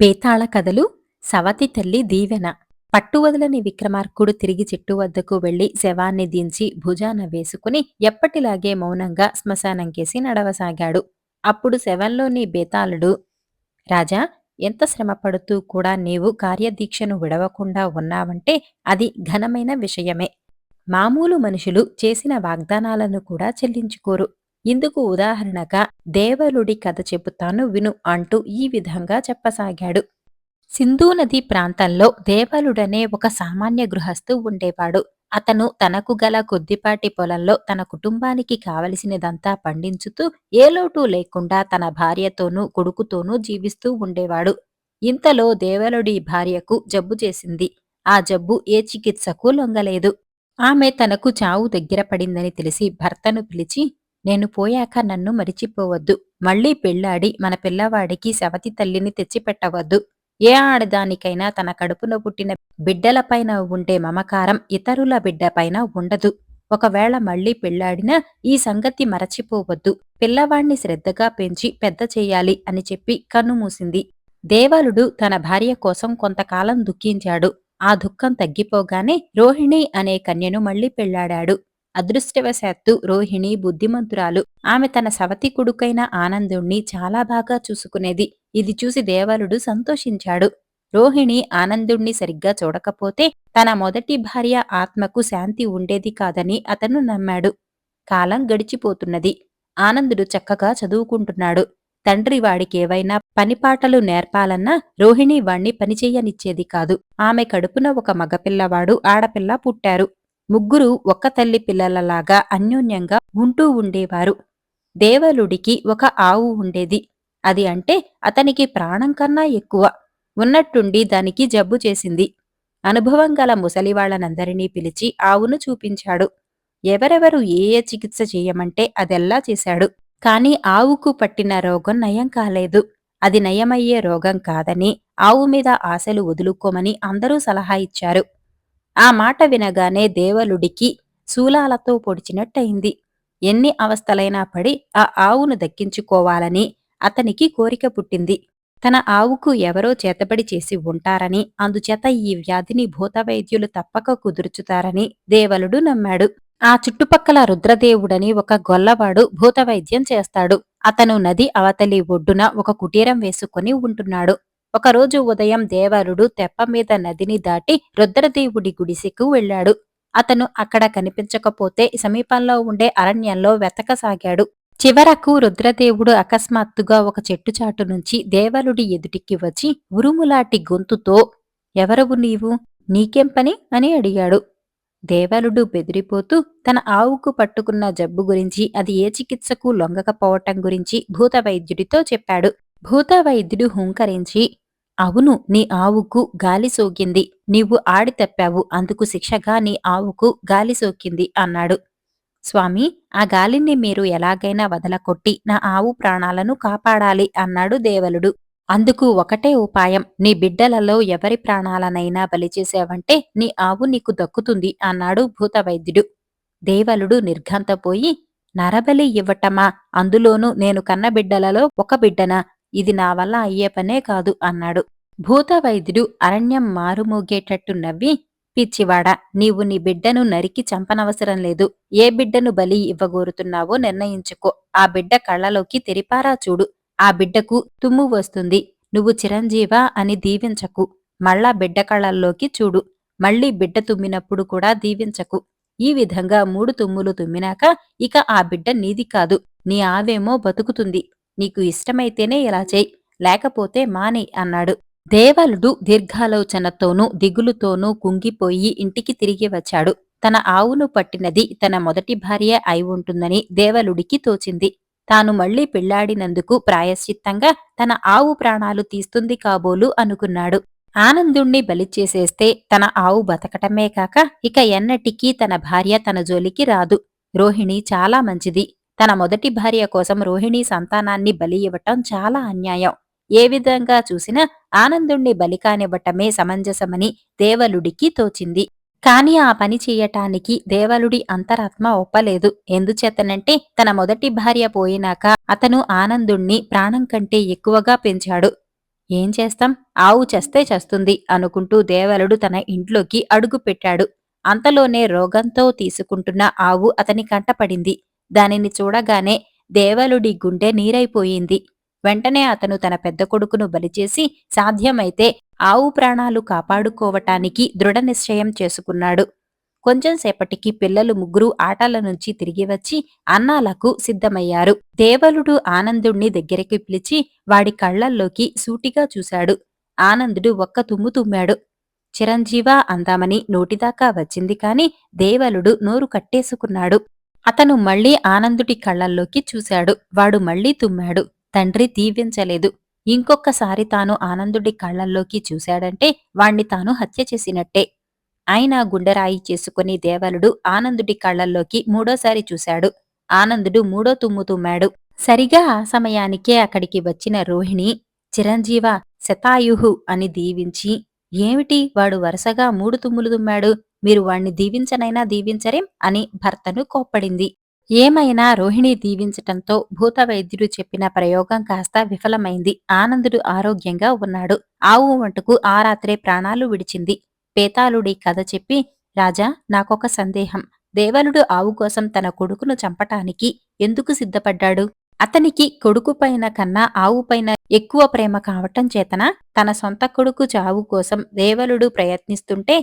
బేతాళ కథలు సవతి తల్లి దీవెన. పట్టువదలని విక్రమార్కుడు తిరిగి చెట్టు వద్దకు వెళ్ళి శవాన్ని దించి భుజాన వేసుకుని ఎప్పటిలాగే మౌనంగా శ్మశానంకేసి నడవసాగాడు. అప్పుడు శవంలోని బేతాళుడు రాజా ఎంత శ్రమపడుతూ కూడా నీవు కార్యదీక్షను విడవకుండా ఉన్నావంటే అది ఘనమైన విషయమే. మామూలు మనుషులు చేసిన వాగ్దానాలను కూడా చెల్లించుకోరు. ఇందుకు ఉదాహరణగా దేవలుడి కథ చెబుతాను విను అంటూ ఈ విధంగా చెప్పసాగాడు. సింధూ నది ప్రాంతంలో దేవలుడనే ఒక సామాన్య గృహస్థు ఉండేవాడు. అతను తనకు గల కొద్దిపాటి పొలంలో తన కుటుంబానికి కావలసినదంతా పండించుతూ ఏ లోటు లేకుండా తన భార్యతోనూ కొడుకుతోనూ జీవిస్తూ ఉండేవాడు. ఇంతలో దేవలుడి భార్యకు జబ్బు చేసింది. ఆ జబ్బు ఏ చికిత్సకు లొంగలేదు. ఆమె తనకు చావు దగ్గర పడిందని తెలిసి భర్తను పిలిచి నేను పోయాక నన్ను మరిచిపోవద్దు. మళ్ళీ పెళ్ళాడి మన పిల్లవాడికి సవతి తల్లిని తెచ్చిపెట్టవద్దు. ఏ ఆడదానికైనా తన కడుపున పుట్టిన బిడ్డలపైన ఉండే మమకారం ఇతరుల బిడ్డపైన ఉండదు. ఒకవేళ మళ్ళీ పెళ్ళాడినా ఈ సంగతి మరచిపోవద్దు. పిల్లవాణ్ణి శ్రద్ధగా పెంచి పెద్ద చేయాలి అని చెప్పి కన్నుమూసింది దేవలుడు తన భార్య కోసం కొంతకాలం దుఃఖించాడు. ఆ దుఃఖం తగ్గిపోగానే రోహిణి అనే కన్యను మళ్ళీ పెళ్ళాడాడు అదృష్టవశాత్తు రోహిణి బుద్ధిమంతురాలు. ఆమె తన సవతి కొడుకైన ఆనందుణ్ణి చాలా బాగా చూసుకునేది. ఇది చూసి దేవలుడు సంతోషించాడు. రోహిణి ఆనందుణ్ణి సరిగ్గా చూడకపోతే తన మొదటి భార్య ఆత్మకు శాంతి ఉండేది కాదని అతను నమ్మాడు. కాలం గడిచిపోతున్నది. ఆనందుడు చక్కగా చదువుకుంటున్నాడు. తండ్రి వాడికేవైనా పనిపాటలు నేర్పాలన్నా రోహిణి వాణ్ణి పనిచేయనిచ్చేది కాదు. ఆమె కడుపున ఒక మగపిల్లవాడు ఆడపిల్ల పుట్టారు. ముగ్గురు ఒక్క తల్లి పిల్లలలాగా అన్యోన్యంగా ఉంటూ ఉండేవారు. దేవలుడికి ఒక ఆవు ఉండేది. అది అంటే అతనికి ప్రాణం కన్నా ఎక్కువ. ఉన్నట్టుండి దానికి జబ్బు చేసింది. అనుభవం గల ముసలివాళ్ళనందరినీ పిలిచి ఆవును చూపించాడు. ఎవరెవరు ఏ ఏ చికిత్స చేయమంటే అదెల్లా చేశాడు. కాని ఆవుకు పట్టిన రోగం నయం కాలేదు. అది నయమయ్యే రోగం కాదని ఆవు మీద ఆశలు వదులుకోమని అందరూ సలహా ఇచ్చారు. ఆ మాట వినగానే దేవలుడికి శూలాలతో పొడిచినట్టయింది. ఎన్ని అవస్థలైనా పడి ఆ ఆవును దక్కించుకోవాలని అతనికి కోరిక పుట్టింది. తన ఆవుకు ఎవరో చేతబడి చేసి ఉంటారని అందుచేత ఈ వ్యాధిని భూతవైద్యులు తప్పక కుదుర్చుతారని దేవలుడు నమ్మాడు. ఆ చుట్టుపక్కల రుద్రదేవుడని ఒక గొల్లవాడు భూతవైద్యం చేస్తాడు. అతను నది అవతలి ఒడ్డున ఒక కుటీరం వేసుకుని ఉంటున్నాడు. ఒకరోజు ఉదయం దేవరుడు తెప్ప మీద నదిని దాటి రుద్రదేవుడి గుడిసెకు వెళ్ళాడు. అతను అక్కడ కనిపించకపోతే సమీపంలో ఉండే అరణ్యంలో వెతకసాగాడు. చివరకు రుద్రదేవుడు అకస్మాత్తుగా ఒక చెట్టు చాటు నుంచి దేవరుడి ఎదుటికి వచ్చి ఉరుములాటి గొంతుతో ఎవరవు నీవు? నీకేం పని? అని అడిగాడు. దేవరుడు బెదిరిపోతూ తన ఆవుకు పట్టుకున్న జబ్బు గురించి అది ఏ చికిత్సకు లొంగకపోవటం గురించి భూతవైద్యుడితో చెప్పాడు. భూతవైద్యుడు హుంకరించి అవును నీ ఆవుకు గాలి సోకింది. నీవు ఆడి తప్పావు అందుకు శిక్షగా నీ ఆవుకు గాలి సోకింది అన్నాడు. స్వామి ఆ గాలిని మీరు ఎలాగైనా వదలకొట్టి నా ఆవు ప్రాణాలను కాపాడాలి అన్నాడు దేవలుడు. అందుకు ఒకటే ఉపాయం నీ బిడ్డలలో ఎవరి ప్రాణాలనైనా బలిచేసావంటే నీ ఆవు నీకు దక్కుతుంది అన్నాడు భూతవైద్యుడు. దేవలుడు నిర్ఘంతపోయి నరబలి ఇవ్వటమా? అందులోనూ నేను కన్న బిడ్డలలో ఒక బిడ్డన? ఇది నా వల్ల అయ్యే పనే కాదు అన్నాడు. భూతవైద్యుడు అరణ్యం మారుమోగేటట్టు నవ్వి పిచ్చివాడా నీవు నీ బిడ్డను నరికి చంపనవసరం లేదు. ఏ బిడ్డను బలి ఇవ్వగోరుతున్నావో నిర్ణయించుకో. ఆ బిడ్డ కళ్ళలోకి తెరిపారా చూడు. ఆ బిడ్డకు తుమ్ము వస్తుంది. నువ్వు చిరంజీవా అని దీవించకు. మళ్ళా బిడ్డ కళ్ళల్లోకి చూడు. మళ్ళీ బిడ్డ తుమ్మినప్పుడు కూడా దీవించకు. ఈ విధంగా మూడు తుమ్ములు తుమ్మినాక ఇక ఆ బిడ్డ నీది కాదు. నీ ఆవేమో బతుకుతుంది. నీకు ఇష్టమైతేనే ఇలా చేయి లేకపోతే మానే అన్నాడు. దేవలుడు దీర్ఘాలోచనతోనూ దిగులుతోనూ కుంగిపోయి ఇంటికి తిరిగి వచ్చాడు. తన ఆవును పట్టినది తన మొదటి భార్య అయి ఉంటుందని దేవలుడికి తోచింది. తాను మళ్ళీ పెళ్ళాడినందుకు ప్రాయశ్చిత్తంగా తన ఆవు ప్రాణాలు తీస్తుంది కాబోలు అనుకున్నాడు. ఆనందుణ్ణి బలిచేసేస్తే తన ఆవు బతకటమే కాక ఇక ఎన్నటికీ తన భార్య తన జోలికి రాదు. రోహిణి చాలా మంచిది. తన మొదటి భార్య కోసం రోహిణి సంతానాన్ని బలి ఇవ్వటం చాలా అన్యాయం. ఏ విధంగా చూసినా ఆనందుణ్ణి బలి కానివ్వటమే సమంజసమని దేవలుడికి తోచింది. కాని ఆ పని చేయటానికి దేవలుడి అంతరాత్మ ఒప్పలేదు. ఎందుచేతనంటే తన మొదటి భార్య పోయినాక అతను ఆనందుణ్ణి ప్రాణం కంటే ఎక్కువగా పెంచాడు. ఏం చేస్తాం? ఆవు చస్తే చస్తుంది అనుకుంటూ దేవలుడు తన ఇంట్లోకి అడుగు పెట్టాడు అంతలోనే రోగంతో తీసుకుంటున్న ఆవు అతని కంటపడింది దానిని చూడగానే దేవలుడి గుండె నీరైపోయింది. వెంటనే అతను తన పెద్ద కొడుకును బలిచేసి సాధ్యమైతే ఆవు ప్రాణాలు కాపాడుకోవటానికి దృఢ నిశ్చయం చేసుకున్నాడు. కొంచెం సేపటికి పిల్లలు ముగ్గురు ఆటల నుంచి తిరిగి వచ్చి అన్నాలకు సిద్ధమయ్యారు. దేవలుడు ఆనందుణ్ణి దగ్గరికి పిలిచి వాడి కళ్ళల్లోకి సూటిగా చూశాడు. ఆనందుడు ఒక్క తుమ్ము తుమ్మాడు. చిరంజీవ అందామని నోటిదాకా వచ్చింది కాని దేవలుడు నోరు కట్టేసుకున్నాడు. అతను మళ్ళీ ఆనందుడి కళ్ళల్లోకి చూశాడు. వాడు మళ్ళీ తుమ్మాడు. తండ్రి దీవించలేదు. ఇంకొక్కసారి తాను ఆనందుడి కళ్ళల్లోకి చూశాడంటే వాణ్ణి తాను హత్య చేసినట్టే. అయినా గుండెరాయి చేసుకుని దేవలుడు ఆనందుడి కళ్ళల్లోకి మూడోసారి చూశాడు. ఆనందుడు మూడో తుమ్ము తుమ్మాడు. సరిగా ఆ సమయానికే అక్కడికి వచ్చిన రోహిణి చిరంజీవ శతాయుహు అని దీవించి ఏమిటి వాడు వరుసగా మూడు తుమ్ములు తుమ్మాడు? మీరు వాణ్ణి దీవించనైనా దీవించరేం అని భర్తను కోప్పడింది. ఏమైనా రోహిణి దీవించటంతో భూతవైద్యుడు చెప్పిన ప్రయోగం కాస్త విఫలమైంది. ఆనందుడు ఆరోగ్యంగా ఉన్నాడు. ఆవు వంటకు ఆ రాత్రే ప్రాణాలు విడిచింది. పేతాళుడి కథ చెప్పి రాజా నాకొక సందేహం. దేవలుడు ఆవు కోసం తన కొడుకును చంపటానికి ఎందుకు సిద్ధపడ్డాడు? అతనికి కొడుకుపైన కన్నా ఆవుపైన ఎక్కువ ప్రేమ కావటం చేతన? తన సొంత కొడుకు చావు కోసం దేవలుడు ప్రయత్నిస్తుంటే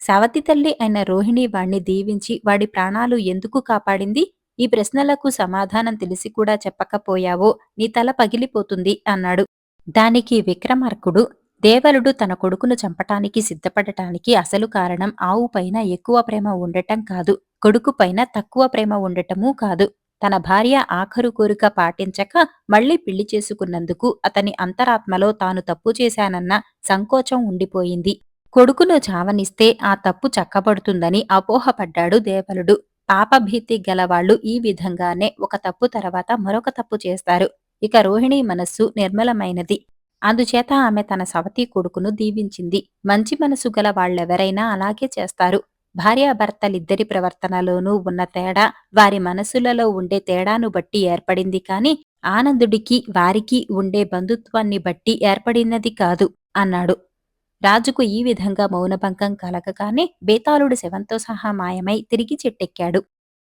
సవతి తల్లి అయిన రోహిణి వాణ్ణి దీవించి వాడి ప్రాణాలు ఎందుకు కాపాడింది? ఈ ప్రశ్నలకు సమాధానం తెలిసి కూడా చెప్పకపోయావో నీ తల పగిలిపోతుంది అన్నాడు. దానికి విక్రమార్కుడు దేవలుడు తన కొడుకును చంపటానికి సిద్ధపడటానికి అసలు కారణం ఆవుపైన ఎక్కువ ప్రేమ ఉండటం కాదు కొడుకుపైన తక్కువ ప్రేమ ఉండటమూ కాదు. తన భార్య ఆఖరు కోరిక పాటించక మళ్ళీ పెళ్ళి చేసుకున్నందుకు అతని అంతరాత్మలో తాను తప్పు చేశానన్న సంకోచం ఉండిపోయింది. కొడుకును చావనిస్తే ఆ తప్పు చక్కబడుతుందని అపోహపడ్డాడు దేవలుడు. పాపభీతి గలవాళ్ళు ఈ విధంగానే ఒక తప్పు తర్వాత మరొక తప్పు చేస్తారు. ఇక రోహిణి మనస్సు నిర్మలమైనది. అందుచేత ఆమె తన సవతి కొడుకును దీవించింది. మంచి మనసు గల వాళ్ళెవరైనా అలాగే చేస్తారు. భార్యాభర్తలిద్దరి ప్రవర్తనలోనూ ఉన్న తేడా వారి మనసులలో ఉండే తేడాను బట్టి ఏర్పడింది కాని ఆనందుడికి వారికి ఉండే బంధుత్వాన్ని బట్టి ఏర్పడినది కాదు అన్నాడు. రాజుకు ఈ విధంగా మౌనభంగం కలగగానే బేతాళుడు శవంతో సహా మాయమై తిరిగి చెట్టెక్కాడు.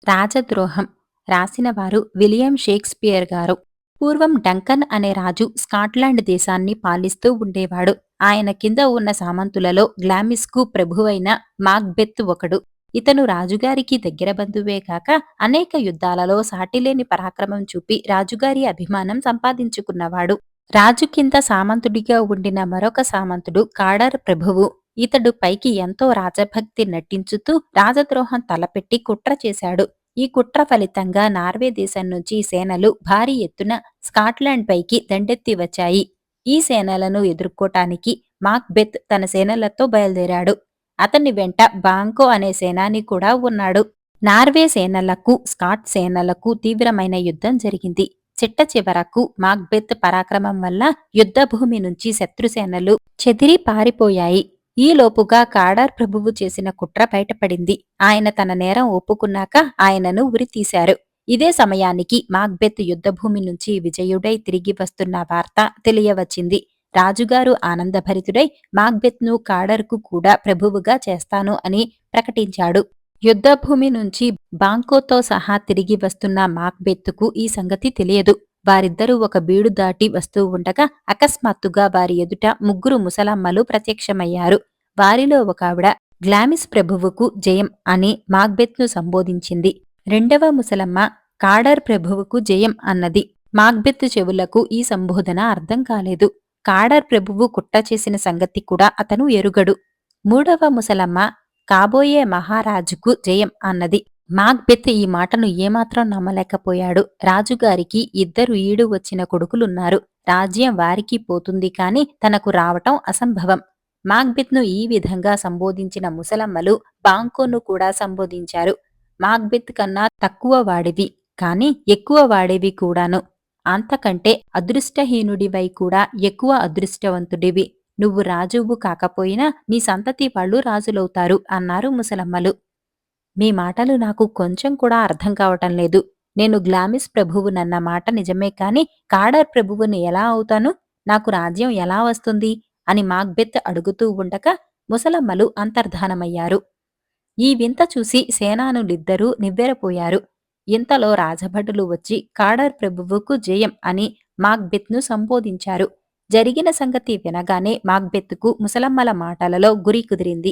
రాజద్రోహం. రాసినవారు విలియం షేక్స్పియర్ గారు. పూర్వం డంకన్ అనే రాజు స్కాట్లాండ్ దేశాన్ని పాలిస్తూ ఉండేవాడు. ఆయన కింద ఉన్న సామంతులలో గ్లామిస్కు ప్రభువైన మాక్బెత్ ఒకడు. ఇతను రాజుగారికి దగ్గర బంధువే కాక అనేక యుద్ధాలలో సాటిలేని పరాక్రమం చూపి రాజుగారి అభిమానం సంపాదించుకున్నవాడు. రాజు కింద సామంతుడిగా ఉండిన మరొక సామంతుడు కాడర్ ప్రభువు. ఇతడు పైకి ఎంతో రాజభక్తి నటించుతూ రాజద్రోహం తలపెట్టి కుట్ర చేశాడు. ఈ కుట్ర ఫలితంగా నార్వే దేశం నుంచి సేనలు భారీ ఎత్తున స్కాట్లాండ్ పైకి దండెత్తి వచ్చాయి. ఈ సేనలను ఎదుర్కోటానికి మాక్బెత్ తన సేనలతో బయలుదేరాడు. అతని వెంట బాంకో అనే సేనాని కూడా ఉన్నాడు. నార్వే సేనలకు స్కాట్ సేనలకు తీవ్రమైన యుద్ధం జరిగింది. చిట్ట చివరకు మాక్బెత్ పరాక్రమం వల్ల యుద్ధభూమి నుంచి శత్రుసేనలు చెదిరి పారిపోయాయి. ఈలోపుగా కాడార్ ప్రభువు చేసిన కుట్ర బయటపడింది. ఆయన తన నేరం ఒప్పుకున్నాక ఆయనను ఉరితీశారు. ఇదే సమయానికి మాక్బెత్ యుద్ధభూమి నుంచి విజయుడై తిరిగి వస్తున్న వార్త తెలియవచ్చింది. రాజుగారు ఆనందభరితుడై మాక్బెత్ను కాడర్కు కూడా ప్రభువుగా చేస్తాను అని ప్రకటించాడు. యుద్ధభూమి నుంచి బాంకోతో సహా తిరిగి వస్తున్న మాక్బెత్తుకు ఈ సంగతి తెలియదు. వారిద్దరూ ఒక బీడు దాటి వస్తూ ఉండగా అకస్మాత్తుగా వారి ఎదుట ముగ్గురు ముసలమ్మలు ప్రత్యక్షమయ్యారు. వారిలో ఒక ఆవిడ గ్లామిస్ ప్రభువుకు జయం అని మాక్బెత్ను సంబోధించింది. రెండవ ముసలమ్మ కాడర్ ప్రభువుకు జయం అన్నది. మాక్బెత్ చెవులకు ఈ సంబోధన అర్థం కాలేదు. కాడర్ ప్రభువు కుట్ట చేసిన సంగతి కూడా అతను ఎరుగడు. మూడవ ముసలమ్మ కాబోయే మహారాజుకు జయం అన్నది. మాక్బెత్ ఈ మాటను ఏమాత్రం నమ్మలేకపోయాడు. రాజుగారికి ఇద్దరు ఈడు వచ్చిన కొడుకులున్నారు. రాజ్యం వారికి పోతుంది కాని తనకు రావటం అసంభవం. మాక్బెత్ను ఈ విధంగా సంబోధించిన ముసలమ్మలు బాంకోను కూడా సంబోధించారు. మాక్బెత్ కన్నా తక్కువ వాడివి కాని ఎక్కువ వాడేవి కూడాను. అంతకంటే అదృష్టహీనుడివై కూడా ఎక్కువ అదృష్టవంతుడివి. నువ్వు రాజువు కాకపోయినా నీ సంతతి వాళ్ళు రాజులవుతారు అన్నారు ముసలమ్మలు. మీ మాటలు నాకు కొంచెం కూడా అర్థం కావటం లేదు. నేను గ్లామిస్ ప్రభువునన్న మాట నిజమే కాని కాడర్ ప్రభువుని ఎలా అవుతాను? నాకు రాజ్యం ఎలా వస్తుంది? అని మాగ్బెత్ అడుగుతూ ఉండగా ముసలమ్మలు అంతర్ధానమయ్యారు. ఈ వింత చూసి సేనానులిద్దరూ నివ్వెరపోయారు. ఇంతలో రాజభటులు వచ్చి కాడర్ ప్రభువుకు జయం అని మాగ్బెత్ను సంబోధించారు. జరిగిన సంగతి వినగానే మాగ్బెత్తుకు ముసలమ్మల మాటలలో గురి కుదిరింది.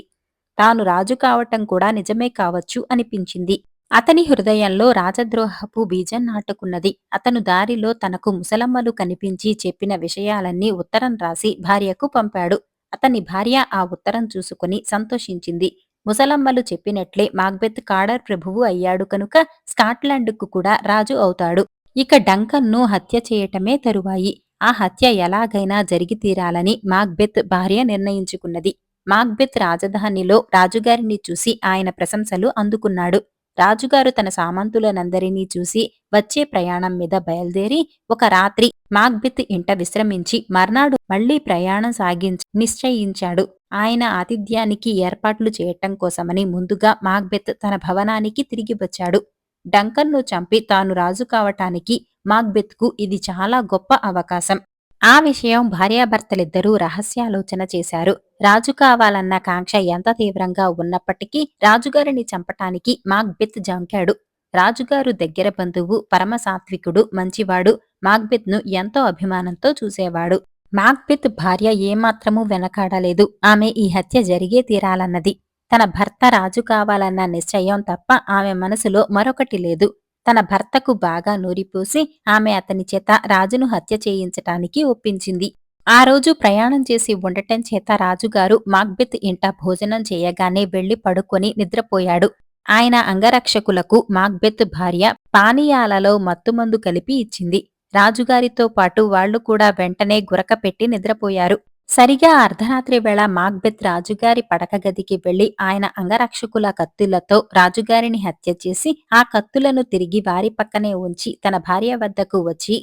తాను రాజు కావటం కూడా నిజమే కావచ్చు అనిపించింది. అతని హృదయంలో రాజద్రోహపు బీజం నాటుకున్నది. అతను దారిలో తనకు ముసలమ్మలు కనిపించి చెప్పిన విషయాలన్నీ ఉత్తరం రాసి భార్యకు పంపాడు. అతని భార్య ఆ ఉత్తరం చూసుకుని సంతోషించింది. ముసలమ్మలు చెప్పినట్లే మాగ్బెత్ కాడర్ ప్రభువు అయ్యాడు కనుక స్కాట్లాండ్కు కూడా రాజు అవుతాడు. ఇక డంకన్ను హత్య చేయటమే తరువాయి. ఆ హత్య ఎలాగైనా జరిగి తీరాలని మాగ్బెత్ భార్య నిర్ణయించుకున్నది. మాగ్బెత్ రాజధానిలో రాజుగారిని చూసి ఆయన ప్రశంసలు అందుకున్నాడు. రాజుగారు తన సామంతులనందరినీ చూసి వచ్చే ప్రయాణం మీద బయలుదేరి ఒక రాత్రి మాగ్బెత్ ఇంట విశ్రమించి మర్నాడు మళ్ళీ ప్రయాణం సాగించి నిశ్చయించాడు. ఆయన ఆతిథ్యానికి ఏర్పాట్లు చేయటం కోసమని ముందుగా మాగ్బెత్ తన భవనానికి తిరిగి వచ్చాడు. డంకన్ను చంపి తాను రాజు కావటానికి మాగ్బెత్కు ఇది చాలా గొప్ప అవకాశం. ఆ విషయం భార్యాభర్తలిద్దరూ రహస్యాలోచన చేశారు. రాజు కావాలన్న కాంక్ష ఎంత తీవ్రంగా ఉన్నప్పటికీ రాజుగారిని చంపటానికి మాగ్బెత్ జంకాడు. రాజుగారు దగ్గర బంధువు పరమసాత్వికుడు మంచివాడు మాగ్బెత్ను ఎంతో అభిమానంతో చూసేవాడు. మాగ్బెత్ భార్య ఏమాత్రమూ వెనకాడలేదు. ఆమె ఈ హత్య జరిగే తీరాలన్నది. తన భర్త రాజు కావాలన్న నిశ్చయం తప్ప ఆమె మనసులో మరొకటి లేదు. తన భర్తకు బాగా నూరిపోసి ఆమె అతని చేత రాజును హత్య చేయించటానికి ఒప్పించింది. ఆ రోజు ప్రయాణం చేసి ఉండటం చేత రాజుగారు మాక్బెత్ ఇంట భోజనం చేయగానే వెళ్ళి పడుకొని నిద్రపోయాడు. ఆయన అంగరక్షకులకు మాక్బెత్ భార్య పానీయాలలో మత్తుమందు కలిపి ఇచ్చింది. రాజుగారితో పాటు వాళ్ళు కూడా వెంటనే గురక పెట్టి నిద్రపోయారు. సరిగా అర్ధరాత్రి వేళ మాక్బెత్ రాజుగారి పడక గదికి వెళ్ళి ఆయన అంగరక్షకుల కత్తులతో రాజుగారిని హత్య చేసి ఆ కత్తులను తిరిగి వారి పక్కనే ఉంచి తన భార్య వద్దకు వచ్చి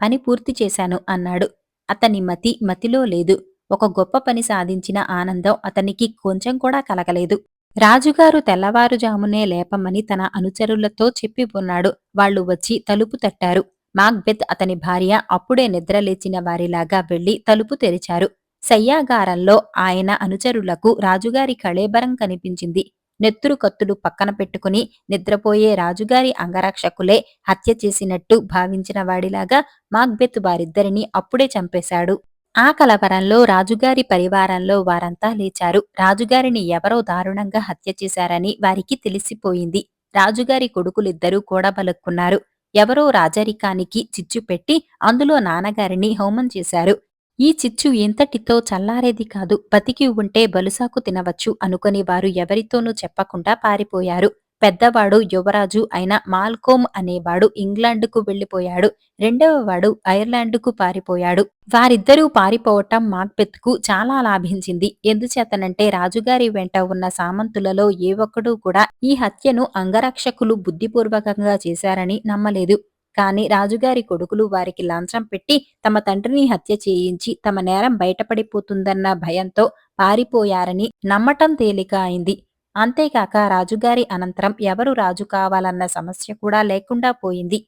పని పూర్తి చేశాను అన్నాడు. అతని మతి మతిలో లేదు. ఒక గొప్ప పని సాధించిన ఆనందం అతనికి కొంచెం కూడా కలగలేదు. రాజుగారు తెల్లవారుజామునే లేపమని తన అనుచరులతో చెప్పి ఉన్నాడు. వాళ్ళు వచ్చి తలుపు తట్టారు. మాక్బెత్ అతని భార్య అప్పుడే నిద్రలేచిన వారిలాగా వెళ్ళి తలుపు తెరిచారు. శయ్యాగారంలో ఆయన అనుచరులకు రాజుగారి కళేబరం కనిపించింది. నెత్తురు కత్తులు పక్కన పెట్టుకుని నిద్రపోయే రాజుగారి అంగరక్షకులే హత్య చేసినట్టు భావించిన వాడిలాగా మాగ్బెత్ వారిద్దరినీ అప్పుడే చంపేశాడు. ఆ కలవరంలో రాజుగారి పరివారంలో వారంతా లేచారు. రాజుగారిని ఎవరో దారుణంగా హత్య చేశారని వారికి తెలిసిపోయింది. రాజుగారి కొడుకులిద్దరూ కూడా బలుక్కున్నారు ఎవరో రాజరికానికి చిచ్చు పెట్టి అందులో నాన్నగారిని హోమం చేశారు. ఈ చిచ్చు ఇంతటితో చల్లారేది కాదు బతికి ఉంటే బలుసాకు తినవచ్చు అనుకుని వారు ఎవరితోనూ చెప్పకుండా పారిపోయారు. పెద్దవాడు యువరాజు అయిన మాల్కోమ్ అనేవాడు ఇంగ్లాండుకు వెళ్ళిపోయాడు రెండవ వాడు ఐర్లాండుకు పారిపోయాడు. వారిద్దరూ పారిపోవటం మాక్బెత్కు చాలా లాభించింది. ఎందుచేతనంటే రాజుగారి వెంట ఉన్న సామంతులలో ఏ ఒక్కడూ కూడా ఈ హత్యను అంగరక్షకులు బుద్ధిపూర్వకంగా చేశారని నమ్మలేదు. కాని రాజుగారి కొడుకులు వారికి లాంచం పెట్టి తమ తండ్రిని హత్య చేయించి తమ నేరం బయటపడిపోతుందన్న భయంతో పారిపోయారని నమ్మటం తేలిక అయింది. అంతేకాక రాజుగారి అనంతరం ఎవరు రాజు కావాలన్న సమస్య కూడా లేకుండా పోయింది.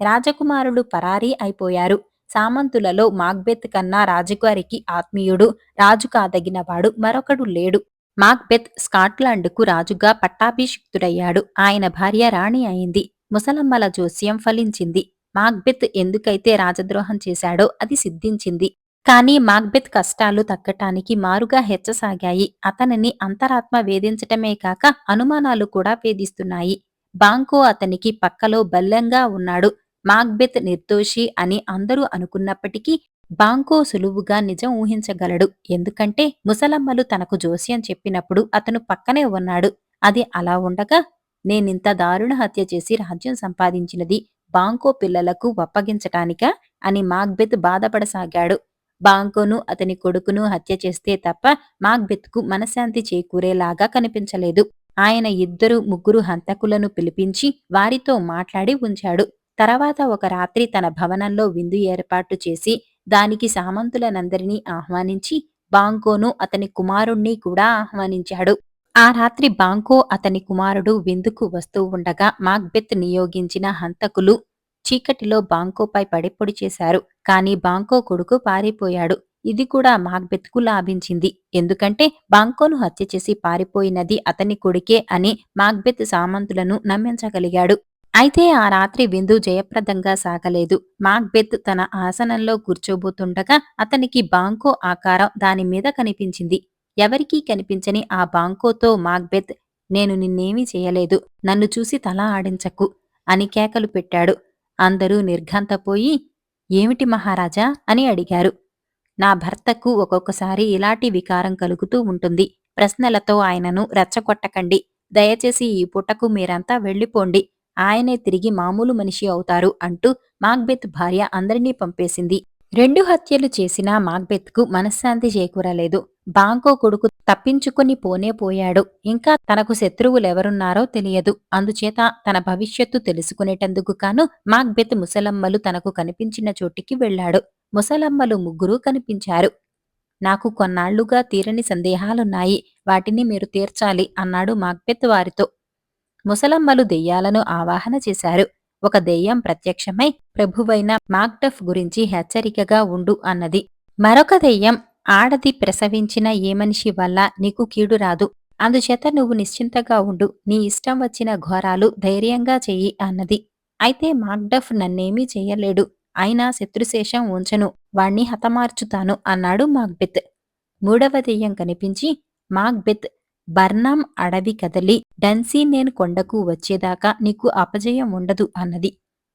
రాజకుమారులు పరారీ అయిపోయారు. సామంతులలో మాగ్బెత్ కన్నా రాజుగారికి ఆత్మీయుడు రాజు కాదగినవాడు మరొకడు లేడు. మాక్బెత్ స్కాట్లాండ్కు రాజుగా పట్టాభిషిక్తుడయ్యాడు. ఆయన భార్య రాణి అయింది. ముసలమ్మల జోస్యం ఫలించింది. మాగ్బెత్ ఎందుకైతే రాజద్రోహం చేశాడో అది సిద్ధించింది. కానీ మాగ్బెత్ కష్టాలు తగ్గటానికి మారుగా హెచ్చసాగాయి. అతనిని అంతరాత్మ వేధించటమే కాక అనుమానాలు కూడా వేధిస్తున్నాయి. బాంకో అతనికి పక్కలో బల్లంగా ఉన్నాడు. మాగ్బెత్ నిర్దోషి అని అందరూ అనుకున్నప్పటికీ బాంకో సులువుగా నిజం ఊహించగలడు. ఎందుకంటే ముసలమ్మలు తనకు జోస్యం చెప్పినప్పుడు అతను పక్కనే ఉన్నాడు. అది అలా ఉండగా నేనింత దారుణ హత్య చేసి రాజ్యం సంపాదించినది బాంకో పిల్లలకు అప్పగించటానికా? అని మాగ్బెత్ బాధపడసాగాడు. బాంకోను అతని కొడుకును హత్య చేస్తే తప్ప మాగ్బెత్కు మనశాంతి చేకూరేలాగా కనిపించలేదు. ఆయన ఇద్దరు ముగ్గురు హంతకులను పిలిపించి వారితో మాట్లాడి ఉంచాడు. తర్వాత ఒక రాత్రి తన భవనంలో విందు ఏర్పాటు చేసి దానికి సామంతులనందరినీ ఆహ్వానించి బాంకోను అతని కుమారుణ్ణి కూడా ఆహ్వానించాడు. ఆ రాత్రి బాంకో అతని కుమారుడు విందుకు వస్తూ ఉండగా మాక్బెత్ నియోగించిన హంతకులు చీకటిలో బాంకోపై పడిపొడి చేశారు. కాని బాంకో కొడుకు పారిపోయాడు. ఇది కూడా మాక్బెత్కు లాభించింది. ఎందుకంటే బాంకోను హత్య చేసి పారిపోయినది అతని కొడుకే అని మాక్బెత్ సామంతులను నమ్మించగలిగాడు. అయితే ఆ రాత్రి విందు జయప్రదంగా సాగలేదు. మాక్బెత్ తన ఆసనంలో కూర్చోబోతుండగా అతనికి బాంకో ఆకారం దాని మీద కనిపించింది. ఎవరికీ కనిపించని ఆ బాంకోతో మాగ్బెత్ నేను నిన్నేమీ చేయలేదు నన్ను చూసి తల ఆడించకు అని కేకలు పెట్టాడు. అందరూ నిర్ఘంతపోయి ఏమిటి మహారాజా? అని అడిగారు. నా భర్తకు ఒక్కొక్కసారి ఇలాంటి వికారం కలుగుతూ ఉంటుంది. ప్రశ్నలతో ఆయనను రెచ్చగొట్టకండి. దయచేసి ఈ పుటకు మీరంతా వెళ్ళిపోండి. ఆయనే తిరిగి మామూలు మనిషి అవుతారు అంటూ మాగ్బెత్ భార్య అందరినీ పంపేసింది. రెండు హత్యలు చేసినా మాగ్బెత్కు మనశ్శాంతి చేకూరలేదు. బాంకో కొడుకు తప్పించుకుని పోనే పోయాడు. ఇంకా తనకు శత్రువులెవరున్నారో తెలియదు. అందుచేత తన భవిష్యత్తు తెలుసుకునేటందుకు కాను మాక్బెత్ ముసలమ్మలు తనకు కనిపించిన చోటికి వెళ్ళాడు. ముసలమ్మలు ముగ్గురూ కనిపించారు. నాకు కొన్నాళ్ళుగా తీరని సందేహాలున్నాయి. వాటిని మీరు తీర్చాలి అన్నాడు మాక్బెత్ వారితో. ముసలమ్మలు దెయ్యాలను ఆవాహన చేశారు. ఒక దెయ్యం ప్రత్యక్షమై ప్రభువైన మాగ్డఫ్ గురించి హెచ్చరికగా ఉండు అన్నది. మరొక దెయ్యం ఆడది ప్రసవించిన ఏ మనిషి వల్ల నీకు కీడు రాదు. అందుచేత నువ్వు నిశ్చింతగా ఉండు. నీ ఇష్టం వచ్చిన ఘోరాలు ధైర్యంగా చెయ్యి అన్నది. అయితే మాక్డఫ్ నన్నేమీ చెయ్యలేడు అయినా శత్రుశేషం ఉంచను. వాణ్ణి హతమార్చుతాను అన్నాడు మాక్బెత్ మూడవ దెయ్యం కనిపించి మాక్బెత్ బర్నాం అడవి కదలి డన్సీ నేను కొండకు వచ్చేదాకా నీకు అపజయం ఉండదు అన్నది.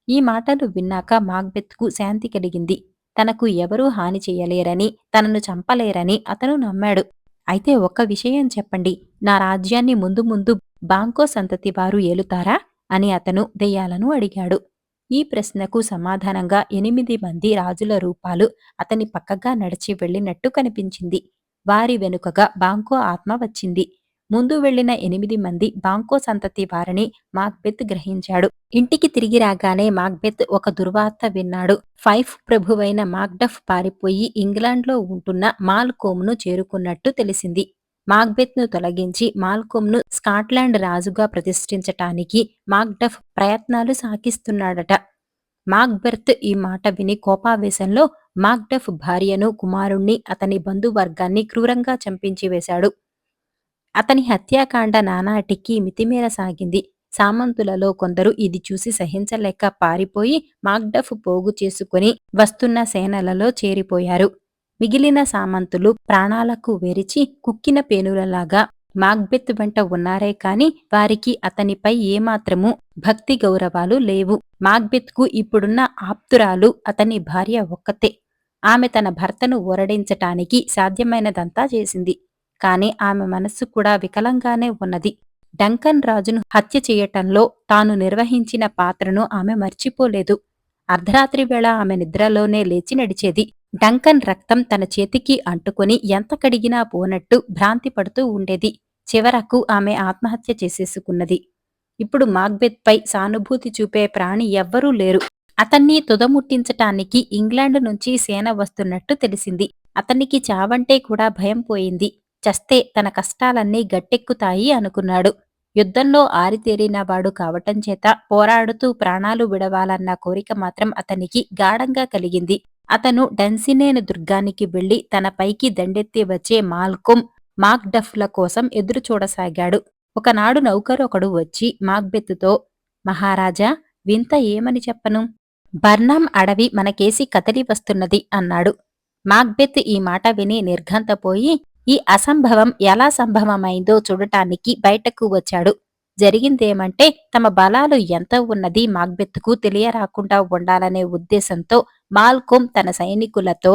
ఈ మాటలు విన్నాక మాక్బెత్కు శాంతి కలిగింది. తనకు ఎవరూ హాని చేయలేరని తనను చంపలేరని అతను నమ్మాడు. అయితే ఒక్క విషయం చెప్పండి. నా రాజ్యాన్ని ముందు ముందు బాంకో సంతతి వారు ఏలుతారా? అని అతను దెయ్యాలను అడిగాడు. ఈ ప్రశ్నకు సమాధానంగా ఎనిమిది మంది రాజుల రూపాలు అతని పక్కగా నడిచి వెళ్ళినట్టు కనిపించింది. వారి వెనుకగా బాంకో ఆత్మ వచ్చింది. ముందు వెళ్ళిన ఎనిమిది మంది బాంకో సంతతి వారని మాక్బెత్ గ్రహించాడు. ఇంటికి తిరిగి రాగానే మాక్బెత్ ఒక దుర్వార్త విన్నాడు. ఫైఫ్ ప్రభువైన మాక్డఫ్ పారిపోయి ఇంగ్లాండ్లో ఉంటున్న మాల్కోమ్ను చేరుకున్నట్టు తెలిసింది. మాక్బెత్ను తొలగించి మాల్కోమ్ను స్కాట్లాండ్ రాజుగా ప్రతిష్ఠించటానికి మాక్డఫ్ ప్రయత్నాలు సాగిస్తున్నాడట. మాక్బెర్త్ ఈ మాట విని కోపావేశంలో మాక్డఫ్ భార్యను కుమారుణ్ణి అతని బంధువర్గాన్ని క్రూరంగా చంపించి వేశాడు. అతని హత్యాకాండ నానాటికి మితిమీర సాగింది. సామంతులలో కొందరు ఇది చూసి సహించలేక పారిపోయి మాగ్డఫ్ పోగు చేసుకుని వస్తున్న సేనలలో చేరిపోయారు. మిగిలిన సామంతులు ప్రాణాలకు వెరిచి కుక్కిన పేనులలాగా మాగ్బెత్ వెంట ఉన్నారే కాని వారికి అతనిపై ఏమాత్రము భక్తి గౌరవాలు లేవు. మాగ్బెత్కు ఇప్పుడున్న ఆప్తురాలు అతని భార్య ఒక్కతే. ఆమె తన భర్తను ఊరడించటానికి సాధ్యమైనదంతా చేసింది. కానీ ఆమె మనస్సు కూడా వికలంగానే ఉన్నది. డంకన్ రాజును హత్య చేయటంలో తాను నిర్వహించిన పాత్రను ఆమె మర్చిపోలేదు. అర్ధరాత్రి వేళ ఆమె నిద్రలోనే లేచి నడిచేది. డంకన్ రక్తం తన చేతికి అంటుకొని ఎంత కడిగినా పోనట్టు భ్రాంతి పడుతూ ఉండేది. చివరకు ఆమె ఆత్మహత్య చేసేసుకున్నది. ఇప్పుడు మాగ్బెత్పై సానుభూతి చూపే ప్రాణి ఎవ్వరూ లేరు. అతన్ని తుదముట్టించటానికి ఇంగ్లాండ్ నుంచి సేన వస్తున్నట్టు తెలిసింది. అతనికి చావంటే కూడా భయం పోయింది. చస్తే తన కష్టాలన్నీ గట్టెక్కుతాయి అనుకున్నాడు. యుద్ధంలో ఆరితేరిన వాడు కావటం చేత పోరాడుతూ ప్రాణాలు విడవాలన్న కోరిక మాత్రం అతనికి గాఢంగా కలిగింది. అతను డన్సినేను దుర్గానికి వెళ్ళి తన పైకి దండెత్తి వచ్చే మాల్కుమ్ మాక్డఫ్ల కోసం ఎదురు చూడసాగాడు. ఒకనాడు నౌకరొకడు వచ్చి మాక్బెత్తుతో మహారాజా వింత ఏమని చెప్పను? బర్నాం అడవి మనకేసి కదలి వస్తున్నది అన్నాడు. మాక్బెత్ ఈ మాట విని నిర్ఘంతపోయి ఈ అసంభవం ఎలా సంభవమైందో చూడటానికి బయటకు వచ్చాడు. జరిగిందేమంటే తమ బలాలు ఎంత ఉన్నది మాగ్బెత్కు తెలియరాకుండా ఉండాలనే ఉద్దేశంతో మాల్కోమ్ తన సైనికులతో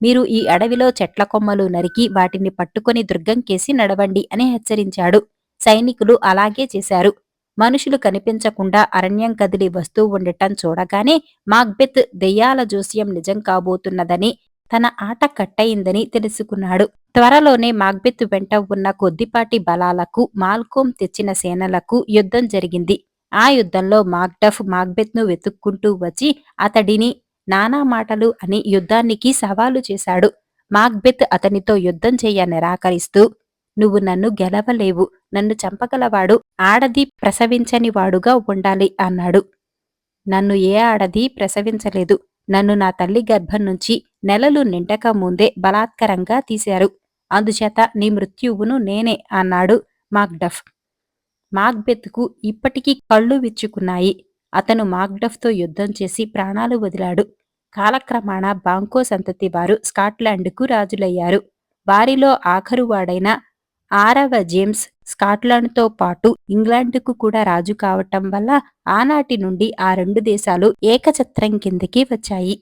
మీరు ఈ అడవిలో చెట్ల కొమ్మలు నరికి వాటిని పట్టుకొని దుర్గంకేసి నడవండి అని హెచ్చరించాడు. సైనికులు అలాగే చేశారు. మనుషులు కనిపించకుండా అరణ్యం కదిలి వస్తూ ఉండటం చూడగానే మాగ్బెత్ దెయ్యాల జోస్యం నిజం కాబోతున్నదని తన ఆట కట్టయిందని తెలుసుకున్నాడు. త్వరలోనే మాగ్బెత్ వెంట ఉన్న కొద్దిపాటి బలాలకు మాల్కోమ్ తెచ్చిన సేనలకు యుద్ధం జరిగింది. ఆ యుద్ధంలో మాగ్డఫ్ మాగ్బెత్ను వెతుక్కుంటూ వచ్చి అతడిని నానా మాటలు అని యుద్ధానికి సవాలు చేశాడు. మాగ్బెత్ అతనితో యుద్ధం చేయ నిరాకరిస్తూ నువ్వు నన్ను గెలవలేవు నన్ను చంపగలవాడు ఆడది ప్రసవించని వాడుగా ఉండాలి అన్నాడు. నన్ను ఏ ఆడది ప్రసవించలేదు నన్ను నా తల్లి గర్భం నుంచి నెలలు నిండక ముందే బలాత్కరంగా తీశారు. అందుచేత నీ మృత్యువును నేనే అన్నాడు మాక్డఫ్ మాగ్బెత్కు ఇప్పటికీ కళ్ళు విచ్చుకున్నాయి. అతను మాక్డఫ్తో యుద్ధం చేసి ప్రాణాలు వదిలాడు. కాలక్రమాణ బాంకో సంతతి వారు స్కాట్లాండ్కు రాజులయ్యారు. వారిలో ఆఖరువాడైన ఆరవ జేమ్స్ స్కాట్లాండ్తో పాటు ఇంగ్లాండ్కు కూడా రాజు కావటం వల్ల ఆనాటి నుండి ఆ రెండు దేశాలు ఏకఛత్రం కిందకి వచ్చాయి.